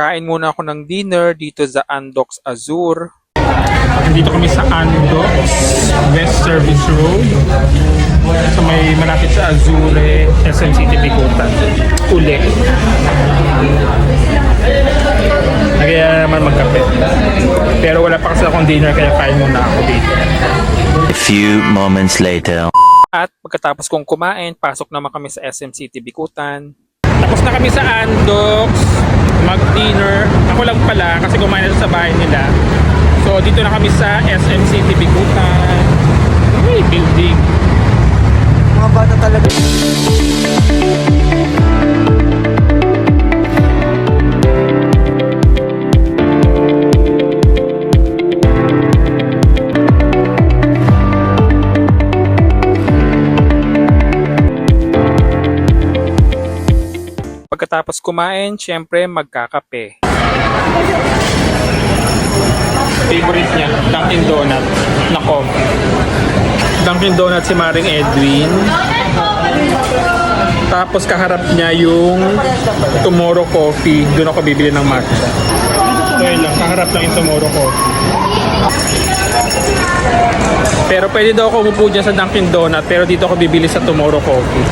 Kain muna ako ng dinner dito sa Andox Azur. Dito kami sa Andox, West Service Road. So may malapit sa Azure, SM City Bikutan. Uli. Kaya naman magkape. Pero wala pa kasi akong dinner kaya kain muna ako dito. A few moments later. At pagkatapos kong kumain, pasok naman kami sa SM City Bikutan. Tapos na kami sa Andox, mag-dinner. Ako lang pala kasi kumain na sa bahay nila. So dito na kami sa SM City Bikutan. Uy, building. Mga bata talaga. Pagkatapos kumain, syempre magkakape. Favorite niya, Dunkin Donut na coffee. Dunkin Donut si Maring Edwin. Tapos kaharap niya yung Tomorrow Coffee. Doon ako bibili ng matcha. So yun lang, kaharap lang yung Tomorrow Coffee. Pero pwede daw ako umupo dyan sa Dunkin Donut pero dito ako bibili sa Tomorrow Coffee.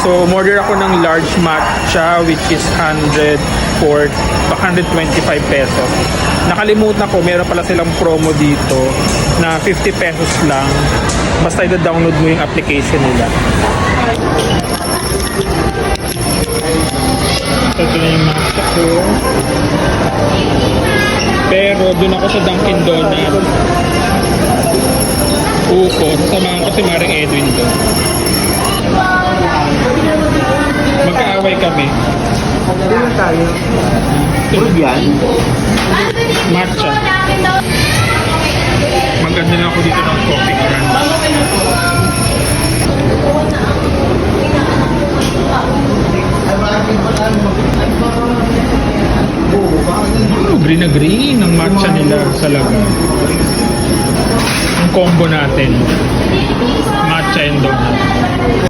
So, order ako ng large matcha which is 100 for 125 pesos. Nakalimutan ko, meron pala silang promo dito na 50 pesos lang. Basta i-download mo yung application nila. Ito na yung matcha ko. Pero, dun ako sa Dunkin Donut. Uko, sasamahan ko si Maring Edwin doon. Magkaaway kami. Dito tayo. yan? Matcha. Maganda na ako dito ng coffee crunch. Oh, green na green ang matcha nila sa laban. Ang combo natin. Matcha and donut.